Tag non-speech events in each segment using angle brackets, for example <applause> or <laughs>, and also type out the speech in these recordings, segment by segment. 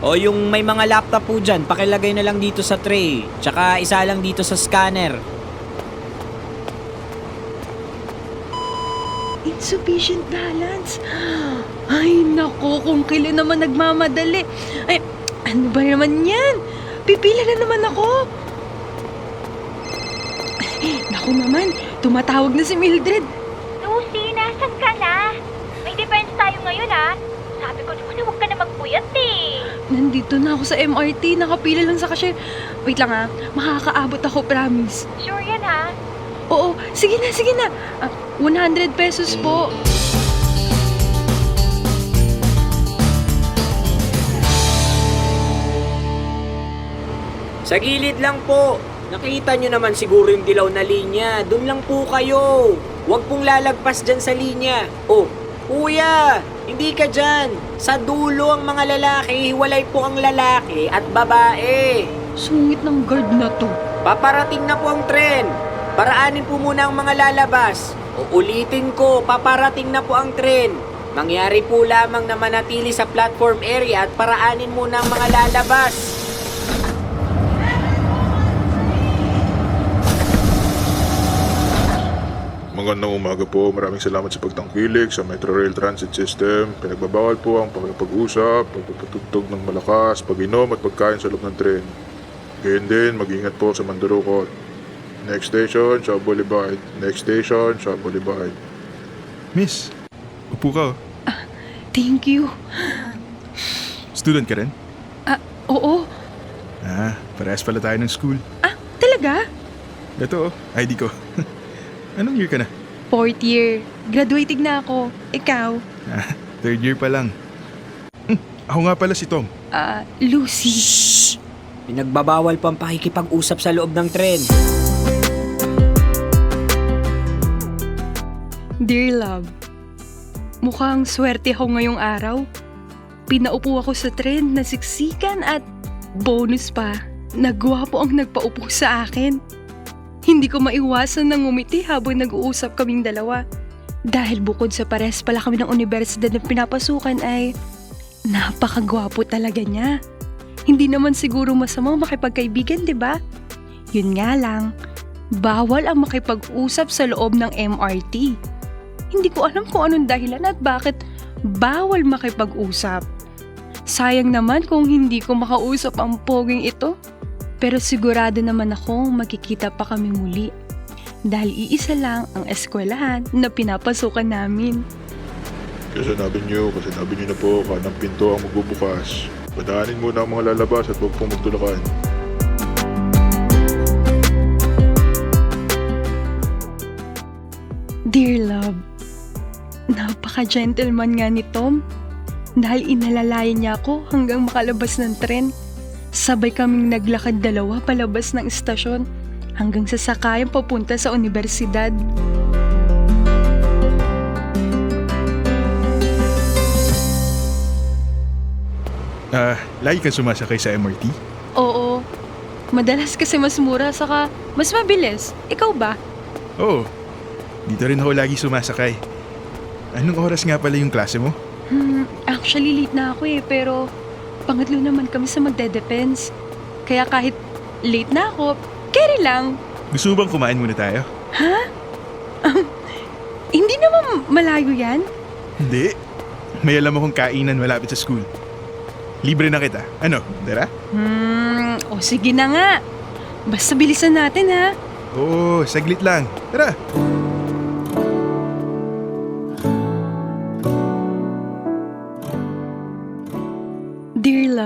O yung may mga laptop po dyan, pakilagay na lang dito sa tray. Tsaka isa lang dito sa scanner. Insufficient balance. Ay, nako, kung kailan naman nagmamadali. Ay, ano ba naman yan? Pipila na naman ako. Naku naman, tumatawag na si Mildred. Lucy, nasan ka na? May defense tayo ngayon ha. Sabi ko naman na huwag ka na magpuyat eh. Nandito na ako sa MRT, nakapila lang sa cashier. Wait lang ah, makakaabot ako, promise. Sure yan ha? Oo, sige na, sige na. Ah, 100 pesos po. Sa gilid lang po. Nakita nyo naman siguro yung dilaw na linya. Doon lang po kayo. Huwag pong lalagpas dyan sa linya. Oh, kuya, hindi ka dyan. Sa dulo ang mga lalaki, hiwalay po ang lalaki at babae. Sungit ng guard na to. Paparating na po ang tren. Paraanin po muna ang mga lalabas. O ulitin ko, paparating na po ang tren. Mangyari po lamang na manatili sa platform area at paraanin muna ang mga lalabas. Magandang umaga po. Maraming salamat sa pagtangkilik sa Metro Rail Transit System. Pinagbabawal po ang pag-usap, pagpapatugtog ng malakas, pag-inom at pagkain sa loob ng tren. Gayun din, mag-ingat po sa Mandurukot. Next station, Shaw Boulevard. Next station, Shaw Boulevard. Miss, upo ka. oh. Thank you. Student ka rin? Ah, oo. Ah, parehas pala tayo ng school. Ah, talaga? Ito oh, ID ko. <laughs> Anong year ka na? Fourth year. Graduating na ako. Ikaw? <laughs> Third year pa lang. Hmm, ako nga pala si Tom. Ah, Lucy. Shh! Pinagbabawal pa ang pakikipag-usap sa loob ng tren. Dear love, mukhang swerte ako ngayong araw. Pinaupo ako sa tren na siksikan at bonus pa, nagwapo ang nagpaupo sa akin. Hindi ko maiwasan ng ngumiti habang nag-uusap kaming dalawa. Dahil bukod sa pares pala kami ng universidad na pinapasukan ay napakagwapo talaga niya. Hindi naman siguro masamang makipagkaibigan, di ba? Yun nga lang, bawal ang makipag-usap sa loob ng MRT. Hindi ko alam kung anong dahilan at bakit bawal makipag-usap. Sayang naman kung hindi ko makausap ang poging ito. Pero sigurado naman akong magkikita pa kami muli. Dahil iisa lang ang eskwelahan na pinapasukan namin. Kasi sinabi niyo, kasi sinabi niyo na po, kanang pinto ang magbubukas. Padaanin muna ang mga lalabas at huwag pong magtulakan. Dear love, napaka-gentleman nga ni Tom. Dahil inalalayan niya ako hanggang makalabas ng tren. Sabay kaming naglakad dalawa palabas ng istasyon hanggang sa sakayan papunta sa universidad. Ah, lagi kang sumasakay sa MRT? Oo, madalas kasi mas mura saka mas mabilis. Ikaw ba? Oo. Dito rin ako lagi sumasakay. Anong oras nga pala yung klase mo? Hmm, actually late na ako eh, pero pangatlo naman kami sa magde-depends. Kaya kahit late na ako, carry lang. Gusto mo bang kumain muna tayo? Hindi naman malayo yan. Hindi. May alam akong kainan malapit sa school. Libre na kita. Ano, tara? Hmm, o sige na nga. Basta bilisan natin ha. Oo, saglit lang. Tara. Dear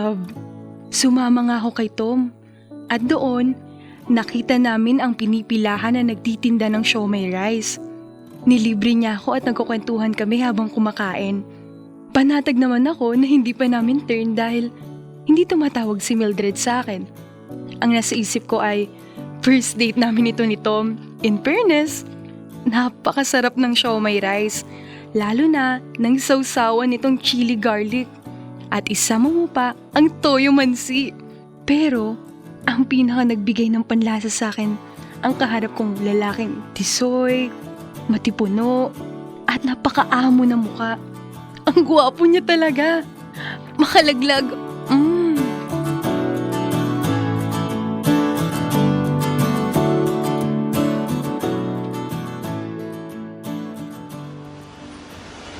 love, sumama nga ako kay Tom. At doon, nakita namin ang pinipilahan na nagtitinda ng siomay rice. Nilibre niya ako at nagkukwentuhan kami habang kumakain. Panatag naman ako na hindi pa namin turn dahil hindi tumatawag si Mildred sa akin. Ang nasa isip ko ay, first date namin ito ni Tom. In fairness, napakasarap ng siomay rice. Lalo na ng sausawan nitong chili garlic at isama mo pa ang toyo mansi. Pero, ang pinaka nagbigay ng panlasa sa akin, ang kaharap kong lalaking tisoy, matipuno, at napakaamo na muka. Ang gwapo niya talaga. Makalaglag. Mm.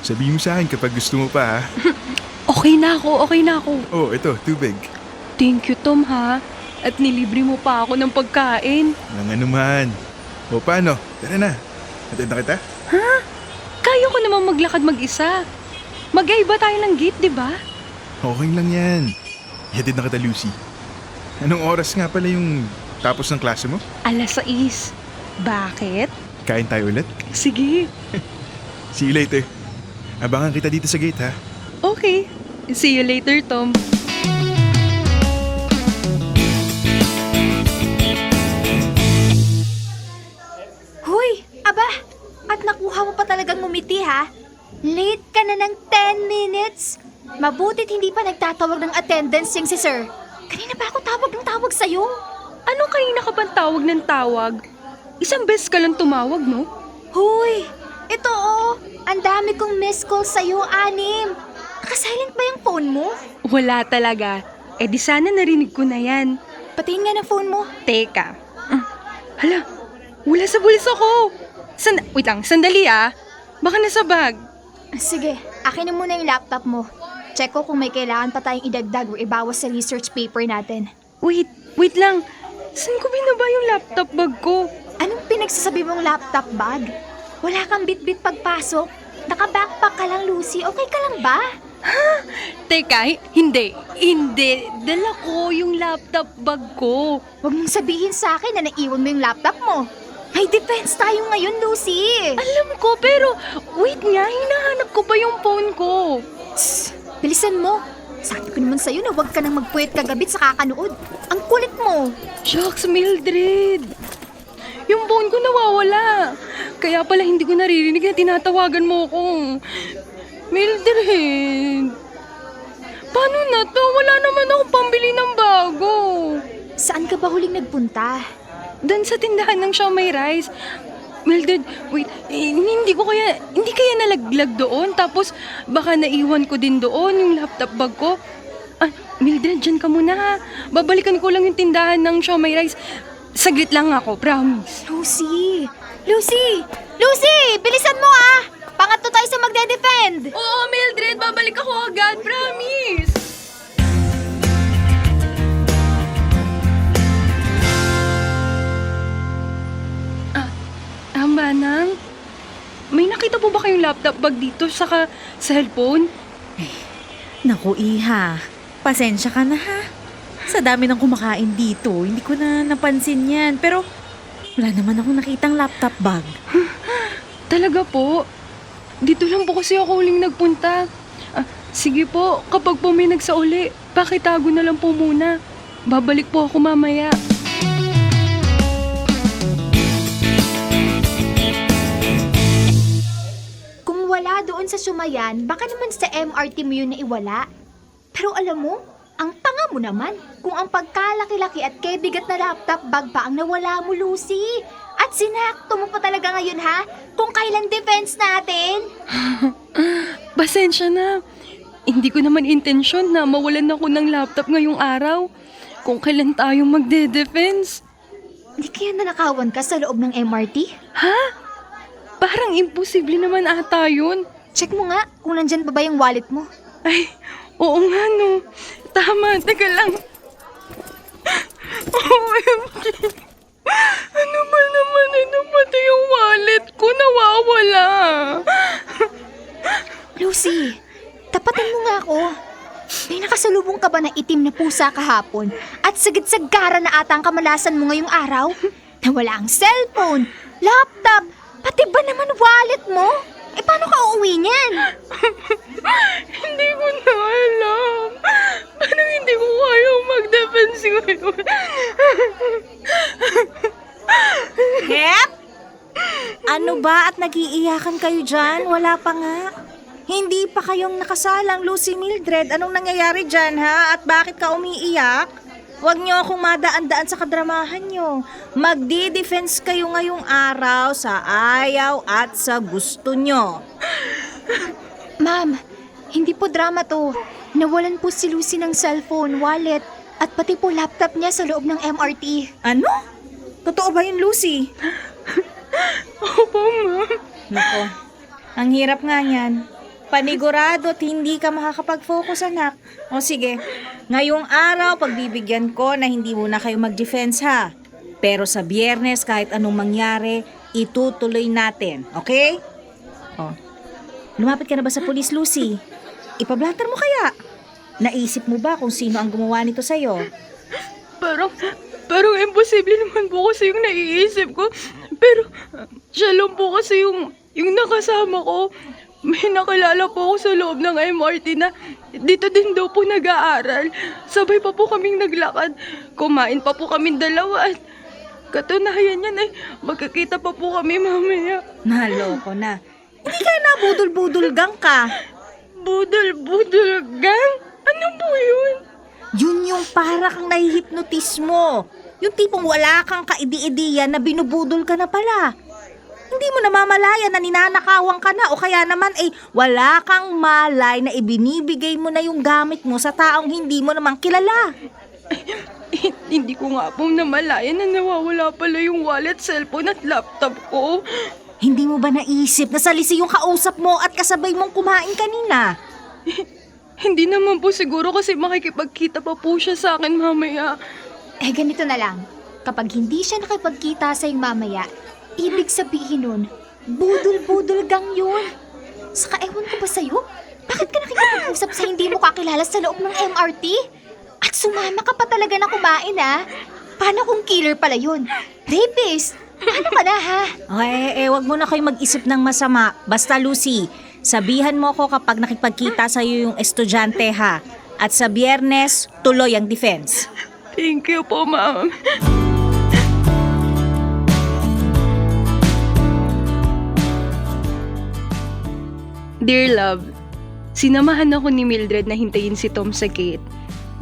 Sabihin mo sa akin kapag gusto mo pa ha. <laughs> Okay na ako, okay na ako. Oh, ito, tubig. Thank you, Tom, ha? At nilibre mo pa ako ng pagkain. Walang anuman. O paano? Tara na. Hatid na kita? Kaya ko naman maglakad mag-isa. Mag-iba tayo ng gate, di ba? Okay lang yan. Hatid na kita, Lucy. Anong oras nga pala yung tapos ng klase mo? Alas 6. Bakit? Kain tayo ulit? Sige. See you later. Abangan kita dito sa gate ha. Okay. See you later, Tom. Hoy, aba, at nakuha mo pa talagang ngumiti ha? Late ka na ng 10 minutes. Mabutit hindi pa nagtatawag ng attendance yung si sir. Kanina pa ako tawag ng tawag sa'yo. Anong kanina ka bang tawag ng tawag? Isang beses ka lang tumawag, no? Hoy, ito oh, ang dami kong missed call sa'yo, anim. Nakasilent ba yung phone mo? Wala talaga. Eh di sana narinig ko na yan. Patingin nga ng phone mo. Teka. Ah, hala, wala sa bulsa ko. Sand Wait lang, sandali ah. Baka nasa bag. Sige, akin na muna yung laptop mo. Check ko kung may kailangan pa tayong idagdag o ibawas sa research paper natin. Wait, wait lang. Saan ko binaba yung laptop bag ko? Anong pinagsasabi mong laptop bag? Wala kang bit-bit pagpasok. Naka-backpack ka lang, Lucy. Okay ka lang ba? Teka, hi- hindi. Hindi. Dala ko yung laptop bag ko. Huwag mong sabihin sa akin na naiwan mo yung laptop mo. May defense tayo ngayon, Lucy. Alam ko, pero wait nga, hinahanap ko pa yung phone ko. Tss, bilisan mo. Sabi ko naman sa'yo na huwag ka nang magpuyat kagabit sa kakanood. Ang kulit mo. Shucks, Mildred. Yung phone ko nawawala. Kaya pala hindi ko naririnig na tinatawagan mo ko. Mildred. Paano na to? Wala naman akong pambili ng bago. Saan ka ba huling nagpunta? Doon sa tindahan ng Siomay Rice. Mildred, wait, eh, hindi ko kaya, hindi kaya nalaglag doon? Tapos baka naiwan ko din doon yung laptop bag ko? Ah, Mildred, dyan ka muna ha. Babalikan ko lang yung tindahan ng Siomay Rice. Saglit lang ako, promise. Lucy! Lucy! Lucy! Bilisan mo ah! Pangatlo tayo sa magde-defend! Oo, Mildred, babalik ako agad, promise. Ah, ah, Manang? May nakita po ba kayong laptop bag dito saka cellphone? Naku, Iha. Pasensya ka na ha. Sa dami ng kumakain dito, hindi ko na napansin yan. Pero wala naman akong nakitang laptop bag. <gasps> Talaga po? Dito lang po kasi ako huling nagpunta. Ah, sige po, kapag po may nagsauli, pakitago na lang po muna. Babalik po ako mamaya. Kung wala doon sa sumayan, baka naman sa MRT mo yun na iwala. Pero alam mo, ang tanga mo naman kung ang pagkalaki-laki at kebigat na laptop bag pa ang nawala mo, Lucy. At sinakto mo pa talaga ngayon, ha? Kung kailan defense natin. <laughs> Pasensya na. Hindi ko naman intensyon na mawalan ako ng laptop ngayong araw. Kung kailan tayo magde-defense. Hindi kaya nanakawan ka sa loob ng MRT? Ha? Parang imposible naman ata yun. Check mo nga kung nandyan pa ba yung wallet mo. Ay, oo nga no. Tama, teka lang. OMG. Ano ba naman ito? Pati yung wallet ko nawawala. Lucy, tapatin mo nga ako. May nakasalubong ka ba na itim na pusa kahapon? At sagid-sagara na ata ang kamalasan mo ngayong araw? Na wala ang cellphone, laptop, pati ba naman wallet mo? Eh paano ka uuwi niyan? hindi ko na alam. Parang hindi ko kayang mag-defense ngayon. Hep! Ano ba at nagiiyakan kayo dyan? Wala pa nga. Hindi pa kayong nakasalang, Lucy Mildred. Anong nangyayari dyan, ha? At bakit ka umiiyak? Huwag niyo akong madaan-daan sa kadramahan niyo. Magdi-defense kayo ngayong araw sa ayaw at sa gusto niyo. Ma'am, hindi po drama to. Nawalan po si Lucy ng cellphone, wallet, at pati po laptop niya sa loob ng MRT. Ano? Totoo ba yun, Lucy? <laughs> Opo, ma'am. Nako, ang hirap nga yan. Panigurado at hindi ka makakapag-focus, anak. O sige, ngayong araw, pagbibigyan ko na hindi muna kayo mag-defense, ha? Pero sa biyernes, kahit anong mangyari, itutuloy natin, okay? O, lumapit ka na ba sa polis, Lucy? Ipablatter mo kaya? Naisip mo ba kung sino ang gumawa nito sa'yo? Parang, parang imposible naman po kasi yung naiisip ko. Pero, siya lang po kasi yung, yung nakasama ko. May nakilala po ako sa loob ng MRT na dito din daw po nag-aaral. Sabay pa po kaming naglakad. Kumain pa po kaming dalawa at katunayan yan ay magkakita pa po kami mamaya. Naloko na. Hindi ka na budol-budol gang ka. Budol-budol gang? Ano po yun? Yun yung para kang nahihipnotis mo. Yung tipong wala kang kaidi-idiyan na binubudol ka na pala. Hindi mo namamalayan na ninanakawan ka na o kaya naman ay wala kang malay na ibinibigay mo na yung gamit mo sa taong hindi mo namang kilala. Eh, <laughs> hindi ko nga po namalayan na nawawala pala yung wallet, cellphone at laptop ko. Hindi mo ba naisip na salisi yung kausap mo at kasabay mong kumain kanina? <laughs> Hindi naman po siguro kasi makikipagkita pa po siya sa akin mamaya. Eh, ganito na lang. Kapag hindi siya nakipagkita sa mamaya, ibig sabihin nun, budol-budol gang yun. Saka ewan ko ba sa'yo? Bakit ka nakikipag-usap sa hindi mo kakilala sa loob ng MRT? At sumama ka pa talaga na kumain, ha? Paano kung killer pala yun? Rapist! Paano ka na, ha? Eh, eh, wag mo na kayo mag-isip ng masama. Basta Lucy, sabihan mo ko kapag nakipagkita sa iyo yung estudyante ha. At sa biyernes, tuloy ang defense. Thank you po, ma'am. Dear love, sinamahan ako ni Mildred na hintayin si Tom sa gate.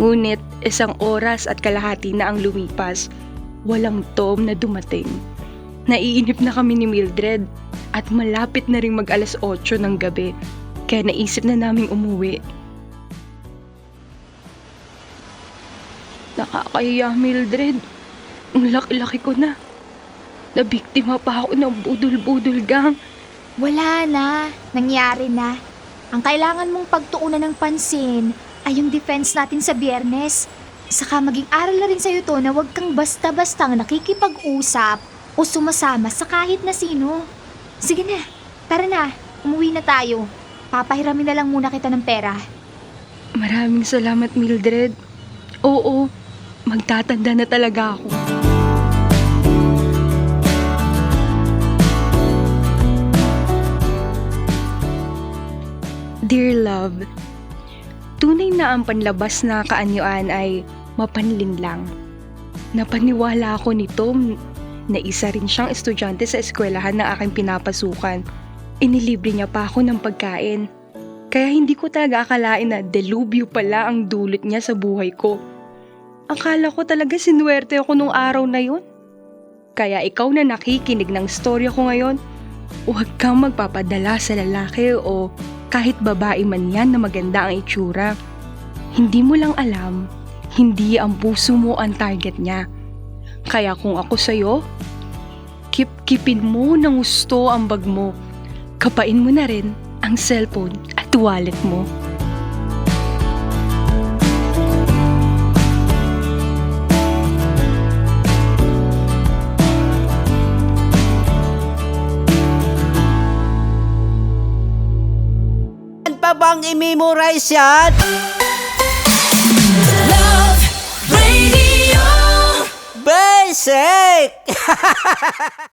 Ngunit isang oras at kalahati na ang lumipas. Walang Tom na dumating. Naiinip na kami ni Mildred at malapit na ring mag alas 8 ng gabi. Kaya naisip na naming umuwi. Nakakahiya, Mildred. Ang laki-laki ko na. Nabiktima pa ako ng budol-budol gang. Wala na. Nangyari na. Ang kailangan mong pagtuunan ng pansin ay yung defense natin sa biyernes. Saka maging aral na rin sa'yo to na huwag kang basta-bastang nakikipag-usap o sumasama sa kahit na sino. Sige na, tara na. Umuwi na tayo. Papahiramin na lang muna kita ng pera. Maraming salamat, Mildred. Oo, magtatanda na talaga ako. Dear love, tunay na ang panlabas na kaanyuan ay mapanlin lang. Napaniwala ako ni Tom na isa rin siyang estudyante sa eskwelahan ng aking pinapasukan. Inilibre niya pa ako ng pagkain. Kaya hindi ko talaga akalain na delubyo pala ang dulot niya sa buhay ko. Akala ko talaga sinuwerte ako nung araw na yun. Kaya ikaw na nakikinig ng storya ko ngayon, huwag kang magpapadala sa lalaki o kahit babae man yan na maganda ang itsura. Hindi mo lang alam, hindi ang puso mo ang target niya. Kaya kung ako sa'yo, kip-kipin mo ng gusto ang bag mo. Kapain mo na rin ang cellphone at wallet mo. Saan pa bang i-memorize yan? shake! <laughs>